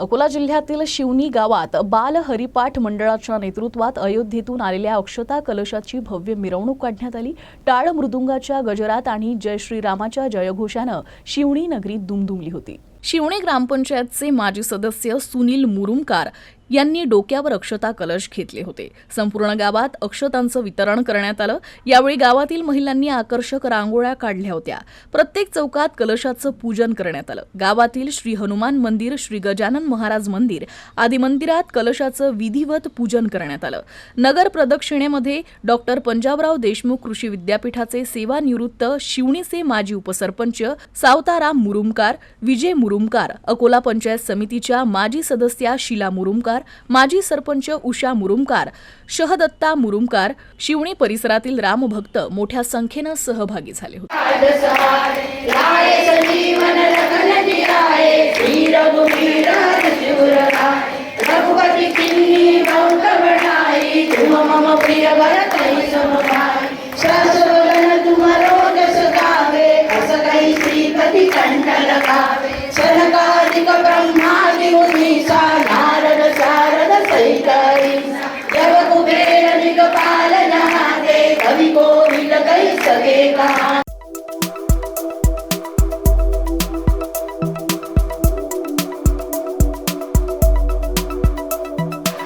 अकोला जिल्ह्यातील शिवनी गावात बाल हरिपाठ मंडळाच्या नेतृत्वात अयोध्येतून आलेल्या अक्षता कलशाची भव्य मिरवणूक काढण्यात आली. टाळ मृदुंगाच्या गजरात आणि जय श्रीरामाच्या जयघोषानं शिवणी नगरी दुमदुमली होती. शिवणी ग्रामपंचायतचे माजी सदस्य सुनील मुरुमकार यांनी डोक्यावर अक्षता कलश घेतले होते. संपूर्ण गावात अक्षतांचं वितरण करण्यात आलं. यावेळी गावातील महिलांनी आकर्षक रांगोळ्या काढल्या होत्या. प्रत्येक चौकात कलशाचं पूजन करण्यात आलं. गावातील श्री हनुमान मंदिर श्री गजानन महाराज मंदिर आदी मंदिरात कलशाचं विधिवत पूजन करण्यात आलं. नगर प्रदक्षिणेमध्ये डॉक्टर पंजाबराव देशमुख कृषी विद्यापीठाचे सेवानिवृत्त शिवणीचे माजी उपसरपंच सावताराम मुरुमकार विजय मुरुमकार अकोला पंचायत समितीच्या माजी सदस्या शिला मुरुमकार माजी सरपंच उषा मुरुमकार शहदत्ता मुरुमकार शिवणी परिसरातील रामभक्त मोठ्या संख्येनं सहभागी झाले होते. जब कुबेर दिगपाल जहाँ दे कवि को मिल गई सके कहा